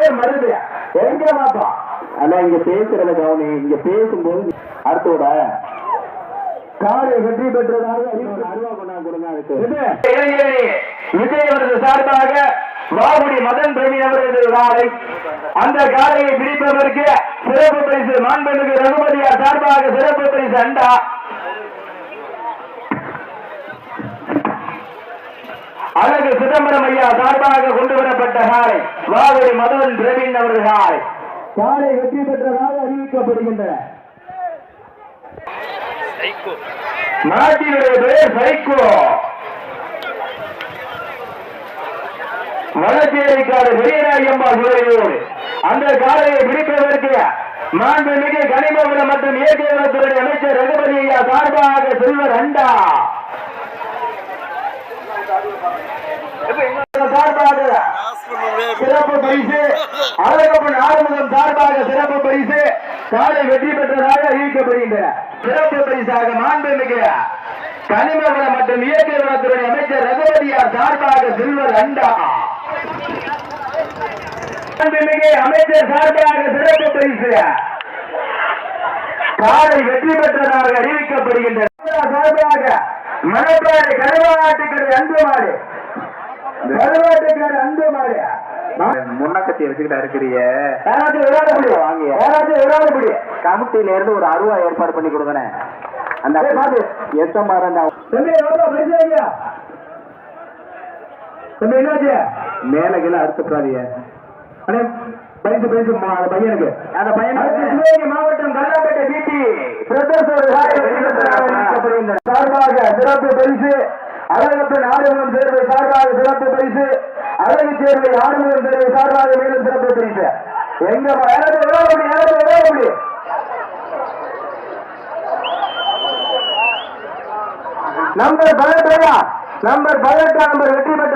பேர் மருது எங்க பாப்பா? ஆனா இங்க பேசுறத கவனி. இங்க பேசும்போது அடுத்தோட வெற்றி பெற்றதாக அருவா கொண்டாந்து கொடுங்க அதுக்கு. விஜய் அவரது சார்பாக வாகுடி மதன் பிரவீன் அவரது காலை அந்த காலையை பிடிப்பதற்கு சிறப்பு பரிசு மாண்புமிகு ரகுபதியார் சார்பாக சிறப்பு பரிசு அண்டா. அழகு சிதம்பரம் ஐயா சார்பாக கொண்டு வரப்பட்ட காலை வாகுடி மதன் பிரவீன் அவரது காலை காலை வெற்றி பெற்றதாக அறிவிக்கப்படுகின்றன. நாட்டினுடைய பெயர் சைக்கோ. வளச்சேரிக்காடு பெரியநாயகம்மாள் உதவியோடு அந்த காலையை பிடிப்பதற்கு மாண்புமிகு கனிமபுரம் மற்றும் இயற்கைவளத்துறை அமைச்சர் ரகுபதி ஐயா சார்பாக செல்வர் அண்டா. சார்பாக சிறப்பு பரிசு அழகப்பன் ஆறுமுகம் சார்பாக சிறப்பு பரிசு காலை வெற்றி பெற்றதாக அறிவிக்கப்படுகின்றன சிறப்பு பரிசாக மாண்புமிகு கனிமவளம் மற்றும் இயற்கை வளத்துறை அமைச்சர் ரகுபதியார் சார்பாக சில்வர் அண்டா. மாண்புமிகு அமைச்சர் சார்பாக சிறப்பு பரிசு. காலை வெற்றி பெற்றதாக அறிவிக்கப்படுகின்றன. சார்பாக மணப்பாறை கருவாட்டுக்கிறது அன்புமாறு அன்பு மாடு முன்னக்கத்தி வச்சுக்கிட்டா கமிட்டியில இருந்து ஒரு அருவா ஏற்பாடு பண்ணி கொடுங்கண்ணே. அந்த. எஸ்எம்ஆர் மேல கீழே அறுத்துக்காதீங்க பரிசு பரிசு அந்த பையனுக்கு. அந்த பையனுக்கு. மாவட்டம் கல்லாப்பேட்டை பிடி சார்பாக சிறப்பு பரிசு. அழகப்பன் ஆறுமுகம் தேர்வை சார்பாக சிறப்பு பரிசு அழகு தேர்வை ஆறுமுகம் தேர்வை சார்பாக மேலும் சிறப்பு பரிசு. எங்க யாராவது விளையாட முடியும் யாராவது நம்பர் பதினெட்டு நம்பர் பதினெட்டு நம்பர் வெற்றி பெற்ற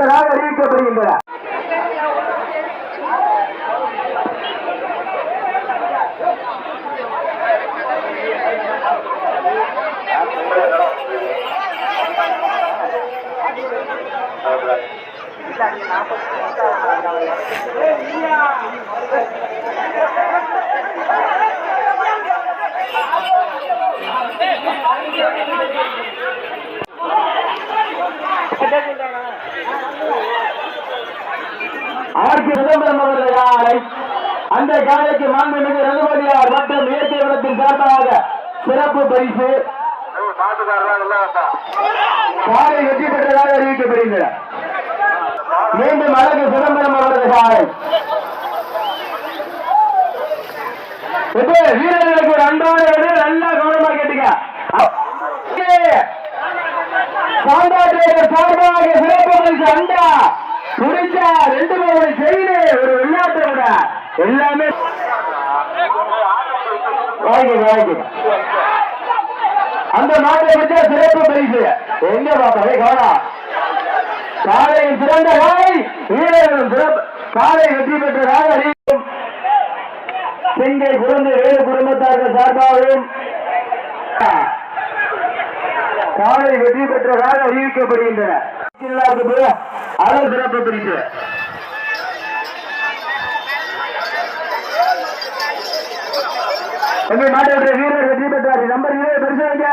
ஆர்கே சிதம்பரம் அவர்கள் அந்த காலைக்கு மாண்புமிகு ரகுபதியார் மற்றும் இயற்கை வளத்தின் சார்பாக சிறப்பு பரிசு. காலை வெற்றி பெற்றதாக அறிவிக்கப்படுகின்றன மீண்டும் அழகு சிதம்பரம் அவரது காலை. இப்போ வீரர்களுக்கு ஒரு அன்பான விட நல்லா கவனமா கேட்டுங்க சார்பாக சிறப்பு அண்டா குடிச்சா ரெண்டு மூணு செய்து ஒரு விளையாட்டை விட. எல்லாமே அந்த நாட்டை வச்சா சிறப்பு பரிசு. எங்க பாப்பாவே கவனம். காலை சிறந்த காலை வீரர்களும் காலை வெற்றி பெற்றதாக அறிவிக்கும் சிங்கை குழந்தை வேறு குடும்பத்தார்கள் சார்பாகவும் காலை வெற்றி பெற்றதாக அறிவிக்கப்படுகின்றன. அளவு சிறப்பு பிரிவு மாட்டை வீரர் வெற்றி பெற்றார். நம்பர் இருபது பெருசாங்க